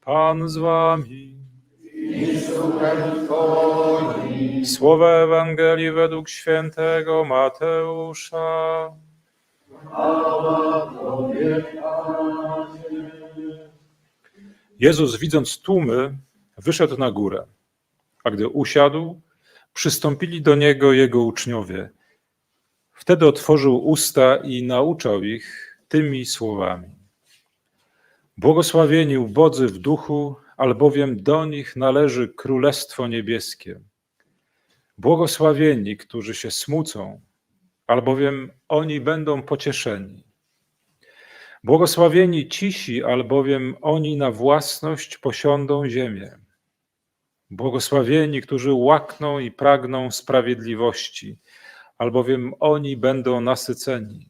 Pan z wami. Słowa Ewangelii według świętego Mateusza. Jezus, widząc tłumy, wyszedł na górę, a gdy usiadł, przystąpili do niego jego uczniowie. Wtedy otworzył usta i nauczał ich tymi słowami. Błogosławieni ubodzy w duchu, albowiem do nich należy Królestwo Niebieskie. Błogosławieni, którzy się smucą, albowiem oni będą pocieszeni. Błogosławieni cisi, albowiem oni na własność posiądą ziemię. Błogosławieni, którzy łakną i pragną sprawiedliwości, albowiem oni będą nasyceni.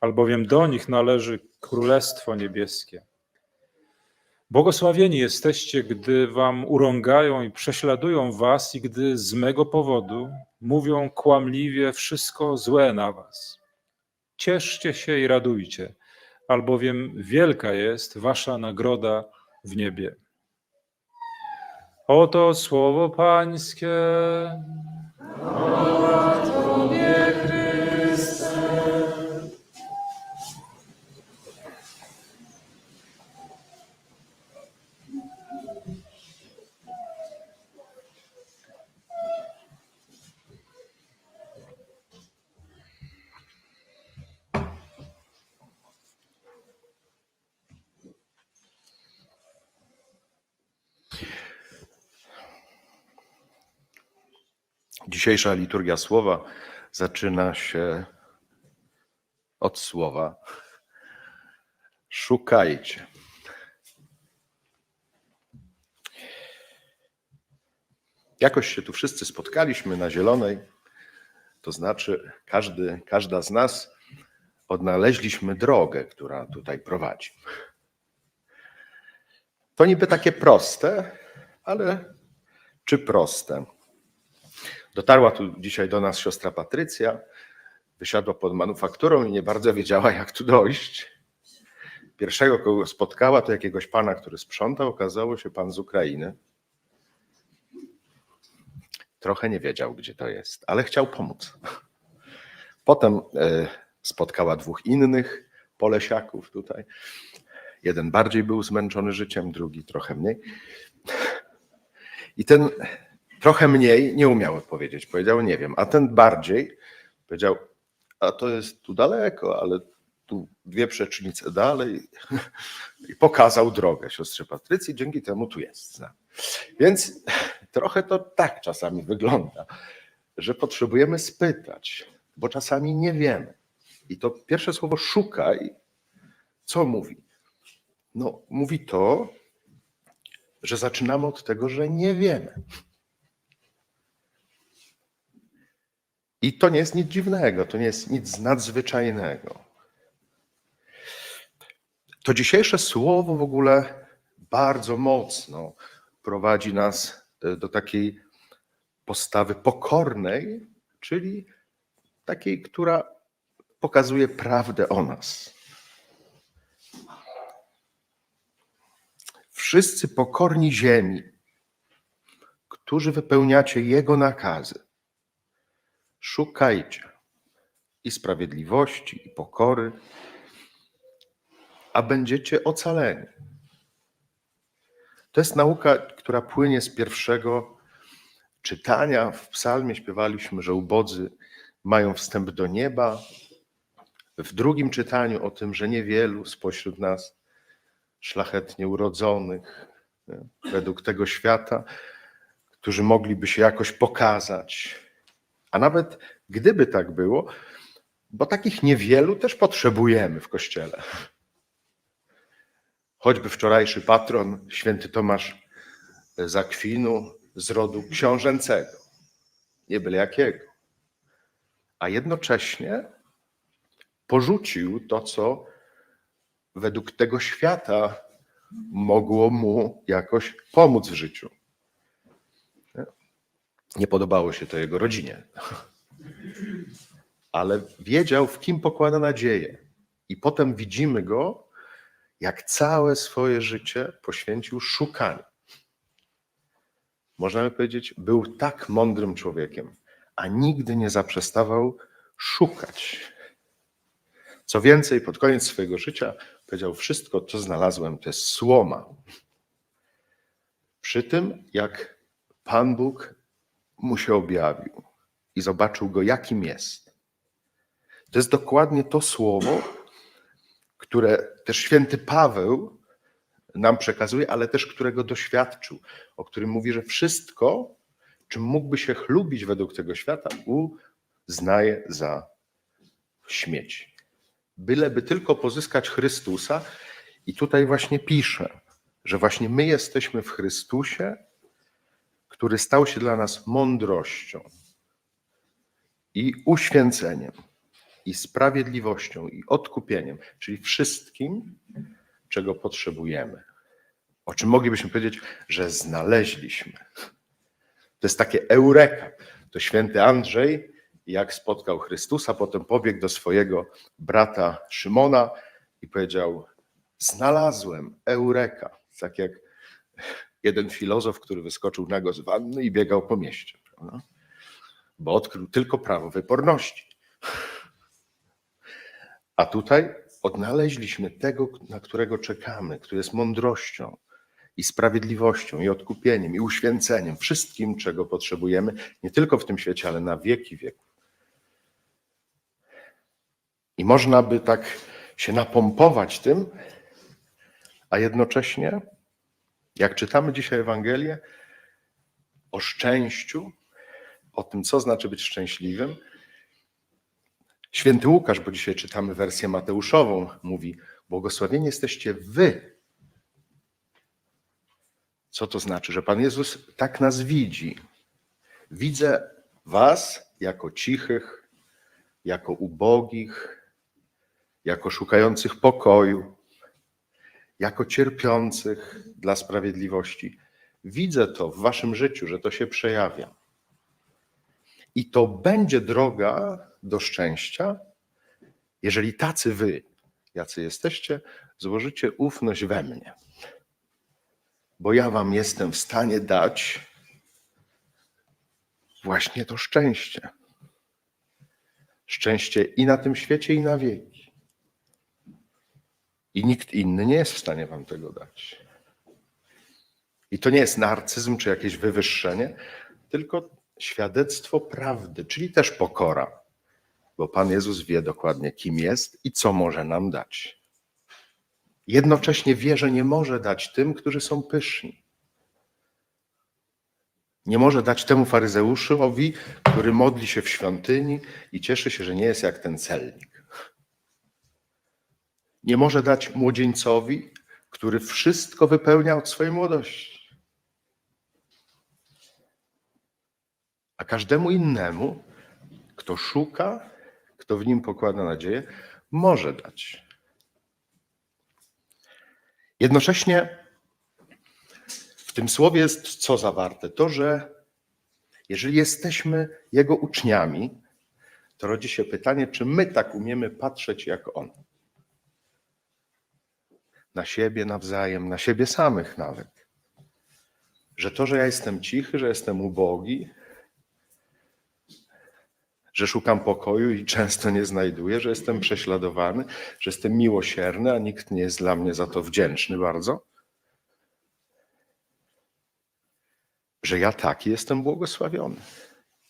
albowiem do nich należy Królestwo Niebieskie. Błogosławieni jesteście, gdy wam urągają i prześladują was, i gdy z mego powodu mówią kłamliwie wszystko złe na was. Cieszcie się i radujcie, albowiem wielka jest wasza nagroda w niebie. Oto słowo Pańskie. Dzisiejsza liturgia słowa zaczyna się od słowa szukajcie. Jakoś się tu wszyscy spotkaliśmy na zielonej, to znaczy każdy, każda z nas odnaleźliśmy drogę, która tutaj prowadzi. To niby takie proste, ale czy proste? Dotarła tu dzisiaj do nas siostra Patrycja, wysiadła pod manufakturą i nie bardzo wiedziała, jak tu dojść. Pierwszego, kogo spotkała, to jakiegoś pana, który sprzątał, okazało się pan z Ukrainy. Trochę nie wiedział, gdzie to jest, ale chciał pomóc. Potem e, spotkała dwóch innych polesiaków tutaj. Jeden bardziej był zmęczony życiem, drugi trochę mniej. I ten trochę mniej nie umiał odpowiedzieć. Powiedział, nie wiem. A ten bardziej powiedział, a to jest tu daleko, ale tu dwie przecznice dalej. I pokazał drogę siostrze Patrycji, dzięki temu tu jest. Więc trochę to tak czasami wygląda, że potrzebujemy spytać, bo czasami nie wiemy. I to pierwsze słowo szukaj, co mówi? No, mówi to, że zaczynamy od tego, że nie wiemy. I to nie jest nic dziwnego, to nie jest nic nadzwyczajnego. To dzisiejsze słowo w ogóle bardzo mocno prowadzi nas e, do takiej postawy pokornej, czyli takiej, która pokazuje prawdę o nas. Wszyscy pokorni ziemi, którzy wypełniacie Jego nakazy, szukajcie i sprawiedliwości, i pokory, a będziecie ocaleni. To jest nauka, która płynie z pierwszego czytania. W psalmie śpiewaliśmy, że ubodzy mają wstęp do nieba. W drugim czytaniu o tym, że niewielu spośród nas szlachetnie urodzonych według tego świata, którzy mogliby się jakoś pokazać. A nawet gdyby tak było, bo takich niewielu też potrzebujemy w kościele. Choćby wczorajszy patron, święty Tomasz z Akwinu z rodu książęcego, nie byle jakiego. A jednocześnie porzucił to, co według tego świata mogło mu jakoś pomóc w życiu. Nie podobało się to jego rodzinie, ale wiedział, w kim pokłada nadzieję. I potem widzimy go, jak całe swoje życie poświęcił szukaniu. Można by powiedzieć, był tak mądrym człowiekiem, a nigdy nie zaprzestawał szukać. Co więcej, pod koniec swojego życia powiedział: Wszystko, co znalazłem, to jest słoma. Przy tym, jak Pan Bóg mu się objawił i zobaczył go, jakim jest. To jest dokładnie to słowo, które też święty Paweł nam przekazuje, ale też którego doświadczył, o którym mówi, że wszystko, czym mógłby się chlubić według tego świata, uznaje za śmieci. Byleby tylko pozyskać Chrystusa, i tutaj właśnie pisze, że właśnie my jesteśmy w Chrystusie, który stał się dla nas mądrością i uświęceniem, i sprawiedliwością, i odkupieniem, czyli wszystkim, czego potrzebujemy. O czym moglibyśmy powiedzieć, że znaleźliśmy. To jest takie eureka. To święty Andrzej, jak spotkał Chrystusa, potem pobiegł do swojego brata Szymona i powiedział: Znalazłem eureka. Tak jak jeden filozof, który wyskoczył nago z wanny i biegał po mieście. Prawda? Bo odkrył tylko prawo wyporności. A tutaj odnaleźliśmy tego, na którego czekamy, który jest mądrością i sprawiedliwością, i odkupieniem, i uświęceniem, wszystkim, czego potrzebujemy, nie tylko w tym świecie, ale na wieki wieków. I można by tak się napompować tym, a jednocześnie, jak czytamy dzisiaj Ewangelię o szczęściu, o tym, co znaczy być szczęśliwym, Święty Łukasz, bo dzisiaj czytamy wersję Mateuszową, mówi: Błogosławieni jesteście wy. Co to znaczy? Że Pan Jezus tak nas widzi. Widzę Was jako cichych, jako ubogich, jako szukających pokoju, jako cierpiących dla sprawiedliwości. Widzę to w Waszym życiu, że to się przejawia. I to będzie droga do szczęścia, jeżeli tacy wy, jacy jesteście, złożycie ufność we mnie. Bo ja wam jestem w stanie dać właśnie to szczęście. Szczęście i na tym świecie, i na wieki. I nikt inny nie jest w stanie wam tego dać. I to nie jest narcyzm czy jakieś wywyższenie, tylko świadectwo prawdy, czyli też pokora, bo Pan Jezus wie dokładnie, kim jest i co może nam dać. Jednocześnie wie, że nie może dać tym, którzy są pyszni. Nie może dać temu faryzeuszowi, który modli się w świątyni i cieszy się, że nie jest jak ten celnik. Nie może dać młodzieńcowi, który wszystko wypełnia od swojej młodości. A każdemu innemu, kto szuka, kto w nim pokłada nadzieję, może dać. Jednocześnie w tym słowie jest co zawarte? To, że jeżeli jesteśmy Jego uczniami, to rodzi się pytanie, czy my tak umiemy patrzeć jak On. Na siebie nawzajem, na siebie samych nawet. Że to, że ja jestem cichy, że jestem ubogi, że szukam pokoju i często nie znajduję, że jestem prześladowany, że jestem miłosierny, a nikt nie jest dla mnie za to wdzięczny bardzo. Że ja taki jestem błogosławiony.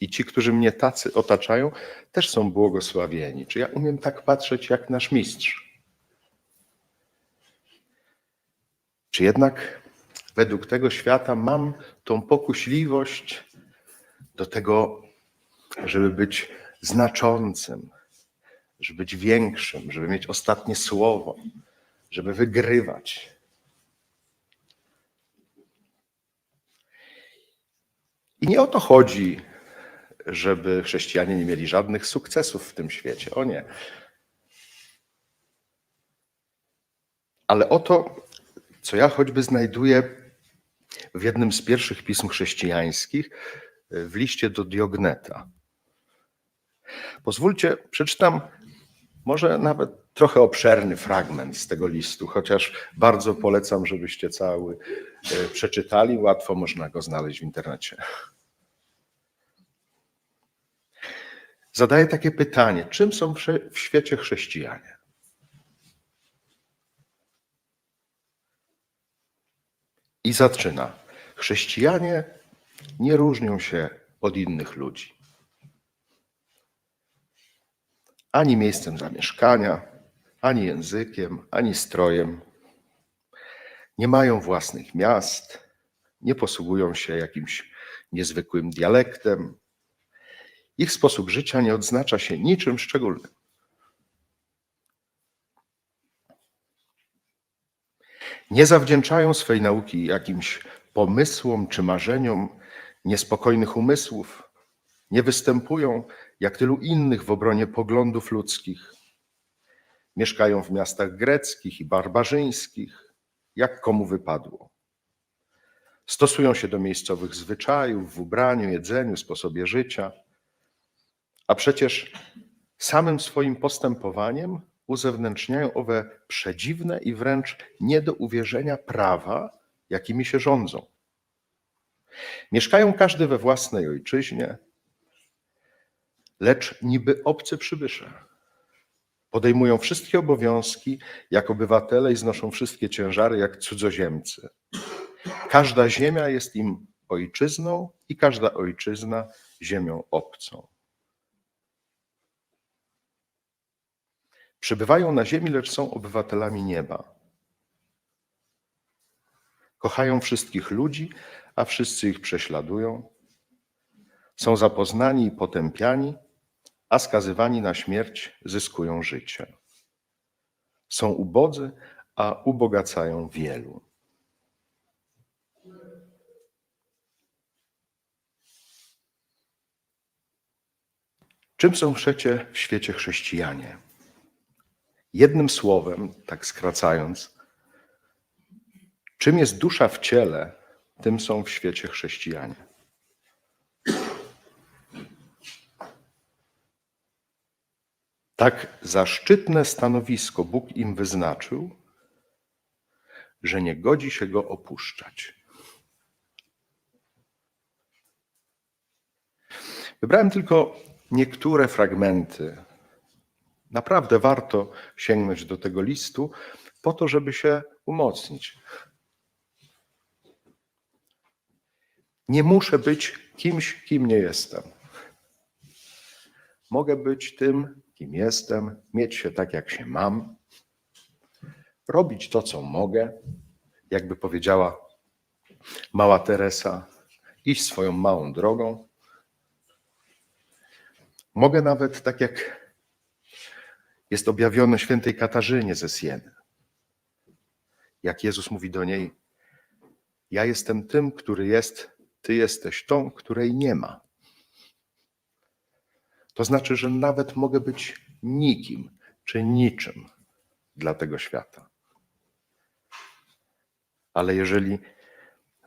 I ci, którzy mnie tacy otaczają, też są błogosławieni. Czy ja umiem tak patrzeć jak nasz mistrz? Czy jednak według tego świata mam tą pokuśliwość do tego żeby być znaczącym, żeby być większym, żeby mieć ostatnie słowo, żeby wygrywać. I nie o to chodzi, żeby chrześcijanie nie mieli żadnych sukcesów w tym świecie. O nie. Ale o to, co ja choćby znajduję w jednym z pierwszych pism chrześcijańskich, w liście do Diogneta. Pozwólcie, przeczytam może nawet trochę obszerny fragment z tego listu, chociaż bardzo polecam, żebyście cały e, przeczytali. Łatwo można go znaleźć w internecie. Zadaję takie pytanie: czym są w świecie chrześcijanie? I zaczyna. Chrześcijanie nie różnią się od innych ludzi. Ani miejscem zamieszkania, ani językiem, ani strojem. Nie mają własnych miast, nie posługują się jakimś niezwykłym dialektem. Ich sposób życia nie odznacza się niczym szczególnym. Nie zawdzięczają swej nauki jakimś pomysłom czy marzeniom niespokojnych umysłów. Nie występują jak tylu innych w obronie poglądów ludzkich. Mieszkają w miastach greckich i barbarzyńskich, jak komu wypadło. Stosują się do miejscowych zwyczajów w ubraniu, jedzeniu, sposobie życia. A przecież samym swoim postępowaniem uzewnętrzniają owe przedziwne i wręcz nie do uwierzenia prawa, jakimi się rządzą. Mieszkają każdy we własnej ojczyźnie, lecz niby obcy przybysze. Podejmują wszystkie obowiązki jak obywatele i znoszą wszystkie ciężary jak cudzoziemcy. Każda ziemia jest im ojczyzną i każda ojczyzna ziemią obcą. Przybywają na ziemi, lecz są obywatelami nieba. Kochają wszystkich ludzi, a wszyscy ich prześladują. Są zapoznani i potępiani, a skazywani na śmierć zyskują życie. Są ubodzy, a ubogacają wielu. Czym są przecie w świecie chrześcijanie? Jednym słowem, tak skracając, czym jest dusza w ciele, tym są w świecie chrześcijanie. Tak zaszczytne stanowisko Bóg im wyznaczył, że nie godzi się go opuszczać. Wybrałem tylko niektóre fragmenty. Naprawdę warto sięgnąć do tego listu, po to, żeby się umocnić. Nie muszę być kimś, kim nie jestem. Mogę być tym, kim jestem, mieć się tak, jak się mam, robić to, co mogę, jakby powiedziała mała Teresa, iść swoją małą drogą. Mogę nawet, tak jak jest objawione świętej Katarzynie ze Sieny, jak Jezus mówi do niej: Ja jestem tym, który jest, ty jesteś tą, której nie ma. To znaczy, że nawet mogę być nikim czy niczym dla tego świata. Ale jeżeli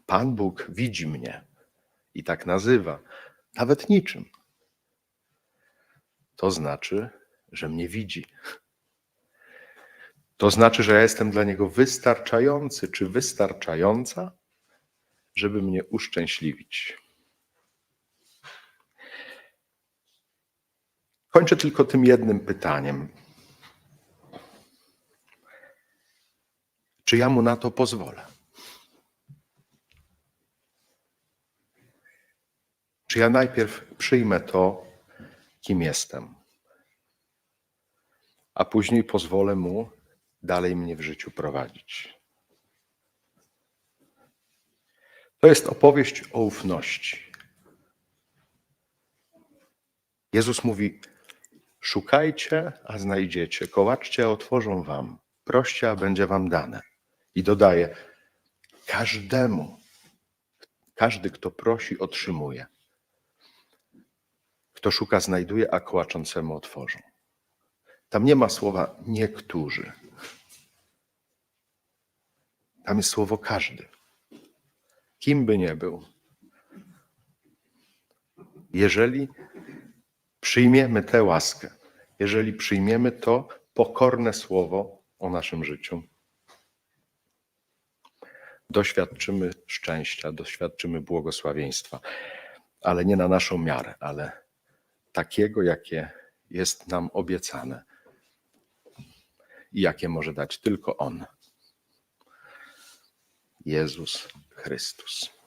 Pan Bóg widzi mnie i tak nazywa, nawet niczym, to znaczy, że mnie widzi. To znaczy, że ja jestem dla Niego wystarczający czy wystarczająca, żeby mnie uszczęśliwić. Kończę tylko tym jednym pytaniem. Czy ja mu na to pozwolę? Czy ja najpierw przyjmę to, kim jestem, a później pozwolę mu dalej mnie w życiu prowadzić? To jest opowieść o ufności. Jezus mówi: Szukajcie, a znajdziecie, kołaczcie, a otworzą wam, proście, a będzie wam dane. I dodaje: Każdemu, Każdy, kto prosi, otrzymuje. Kto szuka, znajduje, a kołaczącemu otworzą. Tam nie ma słowa niektórzy. Tam jest słowo każdy. Kim by nie był. Jeżeli przyjmiemy tę łaskę, jeżeli przyjmiemy to pokorne słowo o naszym życiu, doświadczymy szczęścia, doświadczymy błogosławieństwa, ale nie na naszą miarę, ale takiego, jakie jest nam obiecane i jakie może dać tylko On. Jezus Chrystus.